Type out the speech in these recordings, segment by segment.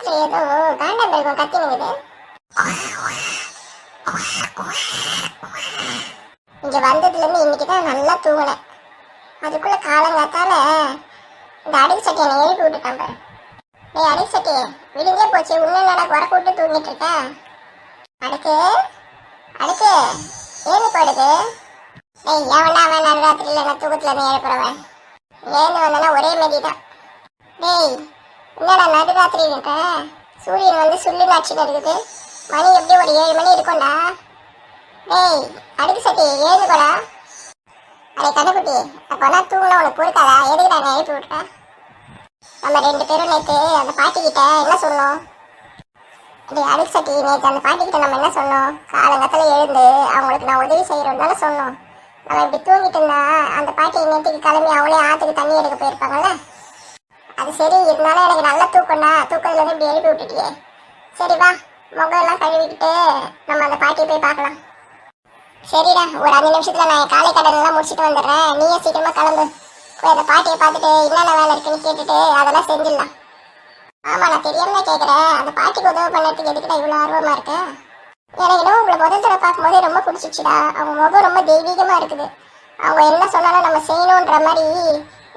பக்கத்துல ஏதோ காண்டம் இருக்கும் கத்தினுங்குது இங்க வந்ததுல இருந்து இன்னைக்கு தான் நல்லா தூங்கினேன். அதுக்குள்ள காலங்காத்தால இந்த அடிக்கு சட்டி என்னை எழுப்பி விட்டுட்டான் பாரு. டேய் அடிக்கு சட்டி விடிஞ்சே போச்சு. இன்னும் நட குறை கூட்டு தூங்கிட்டு இருக்க? அடுக்கு அடுக்கு ஏன்னு போடுது ஏய் எவனா அவன்? நடுராத்திரியில் நான் தூக்கத்துல இருந்து எழுப்புறவன் ஏன்னு வந்தனா ஒரே மாதிரி தான். டேய் என்னடா நடுராத்திரி இருக்க சூரியன் வந்து சுள்ளி நாச்சின்னு இருக்குது. மணி எப்படி ஒரு ஏழு மணி இருக்கும்டா? டேய் அடுக்கு சட்டி ஏழு கூடா அடே கண்ணுக்குட்டி அப்போ தான் தூங்கினா உனக்கு பொறுக்காதா? எதுக்குடா நான் எழுப்பி விட்டுறேன் நம்ம ரெண்டு பேரும் நேற்று அந்த பாட்டிக்கிட்ட என்ன சொன்னோம்? டேய் அடுக்கு சட்டி நேற்று அந்த பாட்டிக்கிட்ட நம்ம என்ன சொன்னோம்? காலங்கத்தில் எழுந்து அவங்களுக்கு நான் உதவி செய்கிறோம் தானே சொன்னோம். நம்ம இப்படி தூங்கிட்டு இருந்தா அந்த பாட்டி நேற்றுக்கு கிளம்பி அவளே ஆற்றுக்கு தண்ணி எடுக்க போயிருப்பாங்கல்ல? அது சரி இருந்தாலும் எனக்கு நல்ல தூக்கம்னா தூக்கத்துல இருந்து இப்படி எழுப்பி விட்டுட்டியே. சரி வா. முகம் எல்லாம் கழுவிக்கிட்டு நம்ம அந்த பாட்டியை போய் பார்க்கலாம். சரிடா ஒரு அஞ்சு நிமிஷத்துல நான் என் காலை கடன் முடிச்சுட்டு வந்துடுறேன். நீயே சீக்கிரமா கிளம்பு. போய் அந்த பாட்டியை பார்த்துட்டு என்னென்ன வேலை இருக்குன்னு கேட்டுட்டு அதெல்லாம் செஞ்சிடலாம். ஆமாம் நான் தெரியாம கேட்குறேன் அந்த பாட்டிக்கு உதவி பண்ணுறதுக்கு எதுக்குடா இவ்வளோ ஆர்வமாக இருக்கு? எனக்கு இன்னும் உங்களை முதல் தடவை பார்க்கும்போதே ரொம்ப பிடிச்சிச்சுடா அவங்க முகம் ரொம்ப தெய்வீகமாக இருக்குது. அவங்க என்ன சொன்னாலும் நம்ம செய்யணுன்ற மாதிரி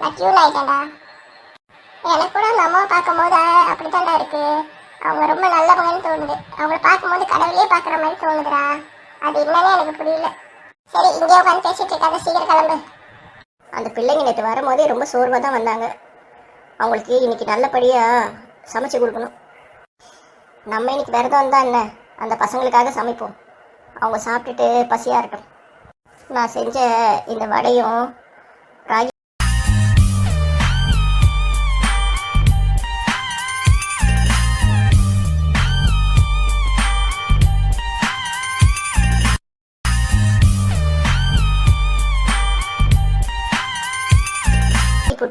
நான் டியூன் ஆகிட்டேன்டா எனக்கு கூட அந்த அம்மாவை பார்க்கும்போது அப்படித்தான்டா இருக்கு. அவங்க ரொம்ப நல்லவங்கன்னு தோணுது. அவங்கள பார்க்கும்போது கடவுளே பார்க்குற மாதிரி தோணுதுடா. அது என்னன்னே எனக்கு புரியல. சரி இங்கே உட்காந்து பேசிட்டு இருக்காத சீக்கிரம் கிளம்பு. அந்த பிள்ளைங்க நேற்று வரும்போதே ரொம்ப சோர்வாக தான் வந்தாங்க. அவங்களுக்கு இன்னைக்கு நல்லபடியாக சமைச்சு கொடுக்கணும். நம்ம இன்னைக்கு விரதம் தான் என்ன? அந்த பசங்களுக்காக சமைப்போம். அவங்க சாப்பிட்டுட்டு பசியாக இருக்கட்டும். நான் செஞ்ச இந்த வடையும்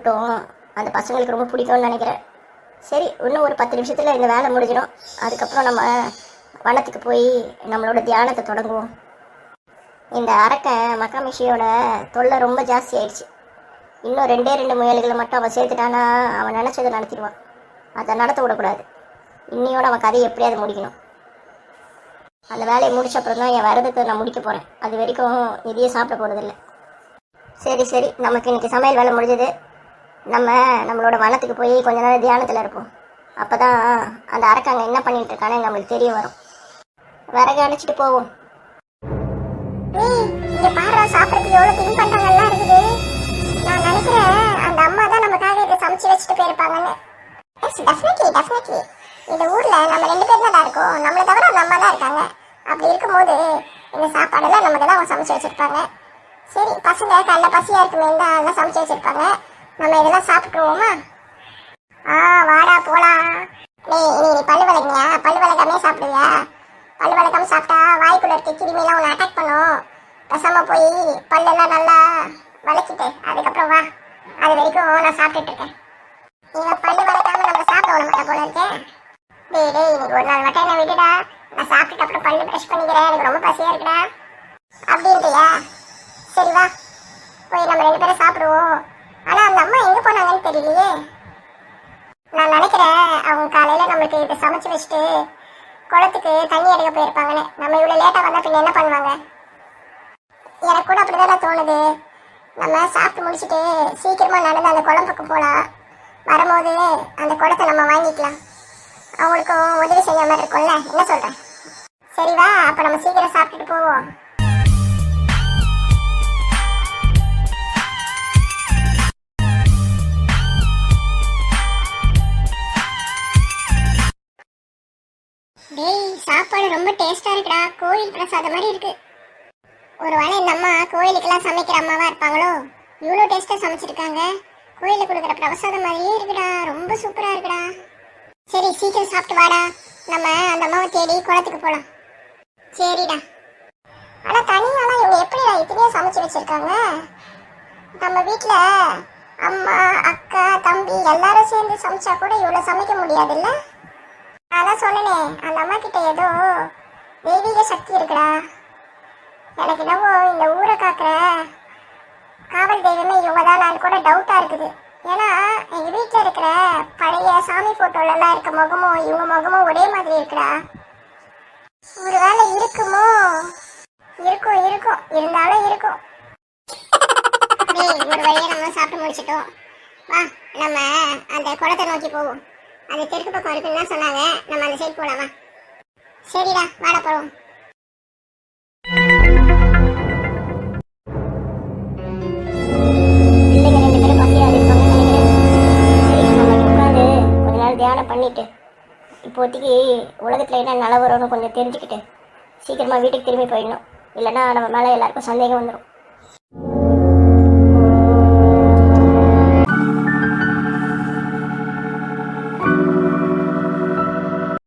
புட்டும் அந்த பசங்களுக்கு ரொம்ப பிடிக்கும்னு நினைக்கிறேன். சரி இன்னும் ஒரு பத்து நிமிஷத்தில் இந்த வேலை முடிஞ்சிடும். அதுக்கப்புறம் நம்ம வனத்துக்கு போய் நம்மளோட தியானத்தை தொடங்குவோம். இந்த அரக்கன் மக்காமிஷியோட தொல்லை ரொம்ப ஜாஸ்தி ஆயிடுச்சு. இன்னும் ரெண்டே ரெண்டு முயல்களை மட்டும் அவன் சேர்த்துட்டானா அவன் நினச்சதை நடத்திடுவான். அதை நடத்த விடக்கூடாது. இன்னையோட அவன் கதையை எப்படியாவது முடிக்கணும். அந்த வேலையை முடிச்ச அப்புறம் தான் என் விரதத்தை நான் முடிக்க போகிறேன் அது வரைக்கும் எதையும் சாப்பிட போகிறதில்ல சரி சரி. நமக்கு இன்னைக்கு சமையல் வேலை முடிஞ்சது. நம்ம நம்மளோட வனத்துக்கு போய் கொஞ்ச நேரம் தியானத்தில் இருப்போம். அப்போ தான் அந்த அரக்காங்க என்ன பண்ணிட்டு இருக்கானே நம்மளுக்கு தெரிய வரும். விறகு அணைச்சிட்டு போவோம். இங்க பாரு சாப்பிட்றதுக்கு எவ்வளவு தின்பண்டங்கள்லாம் இருக்குது. நான் நினைக்கிறேன் அந்த அம்மா தான் நமக்காக இதை சமைச்சு வச்சுட்டு போயிருப்பாங்கன்னு. எஸ் டெஃபினெட்லி டெஃபினெட்லி இந்த ஊர்ல நம்ம ரெண்டு பேர் தான் இருக்கோம். நம்மளை தவிர அந்த அம்மா தான் இருக்காங்க. அப்படி இருக்கும்போது இந்த சாப்பாடெல்லாம் நமக்கு தான் அவங்க சமைச்சு வச்சிருப்பாங்க. சரி பசங்க கல்ல பசியா இருக்குமே தான் எல்லாம் சமைச்சு வச்சிருப்பாங்க. நம்ம இதெல்லாம் சாப்பிட்டுருவோமா? ஆ வாடா போலாம் டேய் நீ நீ பல்லு விளக்குனியா பல்லு விளக்காமே சாப்பிடுவியா? பல்லு விளக்காம சாப்பிட்டா வாய்க்குள்ள இருக்க கிருமியெல்லாம் உன்னை அட்டாக் பண்ணும். பேசாம போய் பல்லெல்லாம் நல்லா விளக்கிட்டு அதுக்கப்புறம் வா. அது வரைக்கும் நான் சாப்பிட்டுட்டு இருக்கேன். இவன் பல்லு விளக்காம நம்ம சாப்பிட விட மாட்டா போல இருக்கேன் டேய் டேய் இன்னைக்கு ஒரு நாள் மட்டும் என்ன விடுடா நான் சாப்பிட்டுட்டு அப்புறம் பல்லு ப்ரஷ் பண்ணிக்கிறேன். எனக்கு ரொம்ப பசியா இருக்குடா. அப்படின்றியா? சரி வா. போய் நம்ம ரெண்டு பேரும் சாப்பிடுவோம். அம்மா எங்க போனாங்கன்னு தெரியலையே. நான் நினைக்கிறேன் அவங்க காலையில நம்மளுக்கு இதை சமைச்சு வச்சுட்டு குளத்துக்கு தண்ணி எடுக்க போயிருப்பாங்கன்னு. நம்ம இவ்வளவு லேட்டா வந்தா பின்ன என்ன பண்ணுவாங்க? எனக்கு கூட அப்படிதான் தோணுது. நம்ம சாப்பிட்டு முடிச்சுட்டு சீக்கிரமா நடந்து அந்த குளம் பக்கம் போலாம். வரும்போது அந்த குளத்தை நம்ம வாங்கிக்கலாம். அவங்களுக்கும் உதவி செய்ய மாதிரி இருக்கும்ல. என்ன சொல்ற? சரி வா அப்ப நம்ம சீக்கிரம் சாப்பிட்டுட்டு போவோம். சாப்பாடு ரொம்ப டேஸ்டா இருக்குடா. கோயில் பிரசாதம் மாதிரி இருக்கு. ஒருவேளை இந்த அம்மா கோயிலுக்கெல்லாம் சமைக்கிற அம்மாவா இருப்பாங்களோ? இவ்வளோ டேஸ்டா சமைச்சிருக்காங்க. கோயிலுக்கு கொடுக்குற பிரசாதம் மாதிரியே இருக்குடா. ரொம்ப சூப்பரா இருக்குடா. சரி சீக்கிரம் சாப்பிட்டு வாடா. நம்ம அந்த அம்மாவை தேடி குளத்துக்கு போகலாம் சரிடா. ஆனா தனியாலாம் இவங்க எப்படிடா இத்தனையோ சமைச்சு வச்சிருக்காங்க? நம்ம வீட்டில் அம்மா அக்கா தம்பி எல்லாரும் சேர்ந்து சமைச்சா கூட இவ்வளோ சமைக்க முடியாதுல்ல? அதான் சொன்னனே அந்த அம்மா கிட்ட ஏதோ தெய்வீக சக்தி இருக்குடா. எனக்கு என்னவோ இந்த ஊரை காக்குற காவல் தெய்வமே இவங்க தான். கூட டவுட்டா இருக்குது. ஏன்னா எங்க வீட்டில் இருக்கிற பழைய சாமி போட்டோல எல்லாம் இருக்க முகமும் இவங்க முகமும் ஒரே மாதிரி இருக்குடா. ஒருவேளை இருக்குமோ? இருக்கும் இருக்கும். இருந்தாலும் இருக்கும். ஒரு வழியை நம்ம சாப்பிட்டு முடிச்சிட்டோம். வா நம்ம அந்த குளத்தை நோக்கி போவோம். அங்கே தெற்கு பக்கம் இருக்குன்னு தான் சொன்னாங்க. நம்ம அந்த சைடு போலாமா? சரிடா வாட போவோம். பிள்ளைங்க ரெண்டு பேரும் உட்காந்து கொஞ்ச நாள் தியானம் பண்ணிட்டு இப்போதைக்கு உலகத்தில் என்ன நிலவரம்னு கொஞ்சம் தெரிஞ்சுக்கிட்டு சீக்கிரமாக வீட்டுக்கு திரும்பி போயிடணும். இல்லைன்னா நம்ம மேலே எல்லாருக்கும் சந்தேகம் வந்துடும்